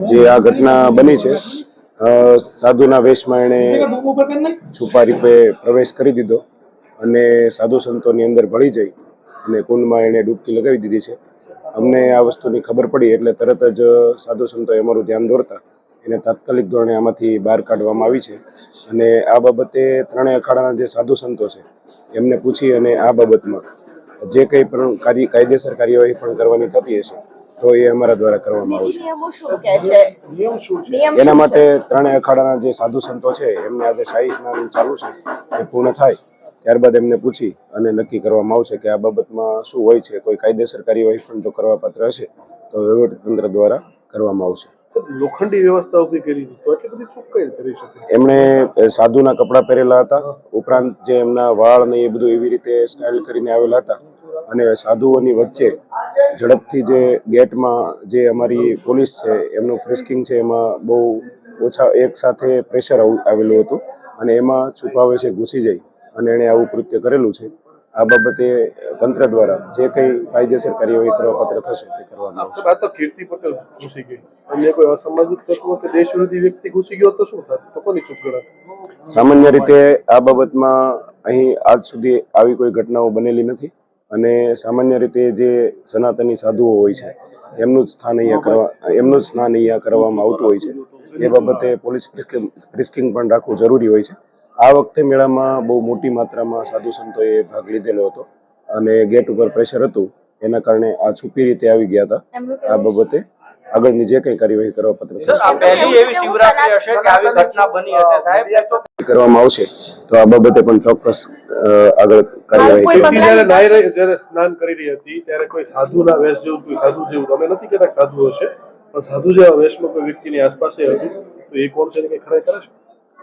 જે આ ઘટના બની છે સાધુના વેશમાં એણે છુપા રૂપે પ્રવેશ કરી દીધો અને સાધુ સંતોની અંદર ભળી જઈ અને કુંડમાં એણે ડૂબકી લગાવી દીધી છે. અમને આ વસ્તુની ખબર પડી એટલે તરત જ સાધુ સંતોએ અમારું ધ્યાન દોરતા એને તાત્કાલિક ધોરણે આમાંથી બહાર કાઢવામાં આવી છે અને આ બાબતે ત્રણેય અખાડાના જે સાધુ સંતો છે, એમને પૂછી અને આ બાબતમાં જે કંઈ પણ કાર્ય કાયદેસર કાર્યવાહી પણ કરવાની થતી હશે તો એ અમારા દ્વારા કરવામાં આવશે નિયમો શું કહે છે? એના માટે ત્રણેય અખાડાના જે સાધુ સંતો છે એમને આજે શાહી સ્નાન ચાલુ છે એ પૂર્ણ થાય. ત્યારબાદ એમને પૂછી અને નક્કી કરવામાં આવશે કે આ બાબતમાં શું હોય છે કોઈ કાયદેસર કાર્યવાહી પણ જો કરવા પાત્ર હશે તો વહીવટતંત્ર દ્વારા કરવામાં આવશે. લોખંડી વ્યવસ્થા ઊભી કરી તો એટલી બધી ચૂક કરી શકે? એમણે સાધુના કપડાં પહેરેલા હતા ઉપરાંત જે એમના વાળ ને એ બધું એવી રીતે સ્ટાઇલ કરીને આવેલા હતા અને સાધુઓની વચ્ચે ઝડપથી જે ગેટમાં જે અમારી પોલીસ છે એમનું ફ્રિસ્કિંગ છે એમાં બહુ ઓછા એક સાથે પ્રેશર આવેલું હતું અને એમાં છુપાવે છે ઘૂસી જઈ અને એણે આવું કૃત્ય કરેલું છે. આ બાબતે તંત્ર દ્વારા જે કંઈ કાયદેસર કાર્યવાહી કરવા પાત્ર થશે તે કરવામાં આવશે આ તો કીર્તિ પટેલ ઘૂસી ગઈ. અન્ય કોઈ અસામાજિક તત્વો કે દેશ વિરોધી વ્યક્તિ ઘૂસી ગયો તો શું થાત તો કોની ચૂક સામાન્ય રીતે આ બાબતમાં અહીં આજ સુધી આવી કોઈ ઘટનાઓ બનેલી નથી. અને સામાન્ય રીતે જે સનાતની સાધુઓ હોય છે એમનું જ સ્થાન અહીંયા કરવા એમનું જ સ્નાન અહીંયા કરવામાં આવતું હોય છે. એ બાબતે પોલીસ રિસ્કિંગ પણ રાખવું જરૂરી હોય છે. આ વખતે મેળામાં બહુ મોટી માત્રામાં સાધુ સંતોએ ભાગ લીધેલો હતો અને ગેટ ઉપર પ્રેશર હતું એના કારણે આ છુપી રીતે આવી ગયા હતા. આ બાબતે આગળની જે કંઈ કાર્યવાહી કરવા પત્ર કરવામાં આવશે તો આ બાબતે પણ ચોક્કસ આગળ કાર્યવાહી કોઈ કરવી. કીર્તિ નાઈ રહી જયારે સ્નાન કરી રહી હતી ત્યારે કોઈ સાધુના વેશ જેવું કોઈ સાધુ જેવું તમે નથી કહેતા કે સાધુ હશે પણ સાધુ જેવા વેશમાં કોઈ વ્યક્તિની આસપાસ એ હતું તો એ કોણ છે કે ખરેખર છે?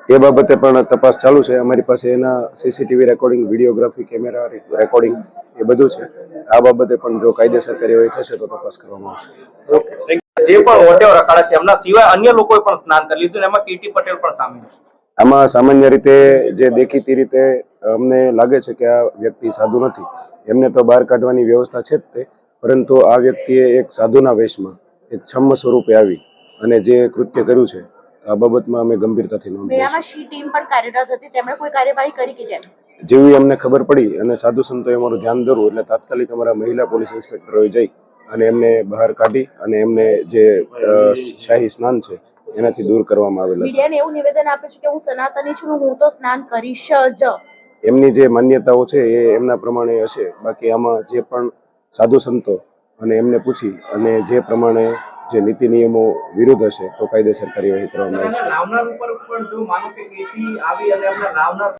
એ બાબતે પણ તપાસ ચાલુ છે. અમારી પાસે એના CCTV recording videography camera recording એ બધું છે. આ બાબતે પણ જો કાયદેસર કાર્યવાહી થશે તો તપાસ કરવામાં આવશે. જે પણ હોટેલ રખાડા છે એમના સિવાય અન્ય લોકોએ પણ સ્નાન કરી લીધું એમાં કીર્તિ પટેલ પણ સામેલ છે. આમાં સામાન્ય રીતે જે દેખીતી રીતે અમને લાગે છે કે આ વ્યક્તિ સાધુ નથી. એમને તો બહાર કાઢવાની વ્યવસ્થા છે જ તે પરંતુ આ વ્યક્તિએ એક સાધુના વેશમાં એક છમ્મ સ્વરૂપે આવી અને જે કૃત્ય કર્યું છે આ બાબતમાં અમે ગંભીરતાથી નોંધ જેવી અમને ખબર પડી અને સાધુ સંતોએ અમારું ધ્યાન દોરવું એટલે તાત્કાલિક અમારા મહિલા પોલીસ ઇન્સ્પેક્ટરોએ જઈ અને એમને બહાર કાઢી અને એમને જે શાહી સ્નાન છે એનાથી દૂર કરવામાં આવેલા. મીડિયાને એવું નિવેદન આપે છે કે હું સનાતની છું હું તો સ્નાન કરીશ જ. એમની જે માન્યતાઓ છે એ એમના પ્રમાણે હશે. બાકી આમાં જે પણ સાધુ સંતો અને એમને પૂછી અને જે પ્રમાણે જે નીતિ નિયમો વિરુદ્ધ હશે તો કાયદેસર કાર્યવાહી કરવામાં આવશે. લાવનાર ઉપર પણ જો માનો કે આવી અને લાવનાર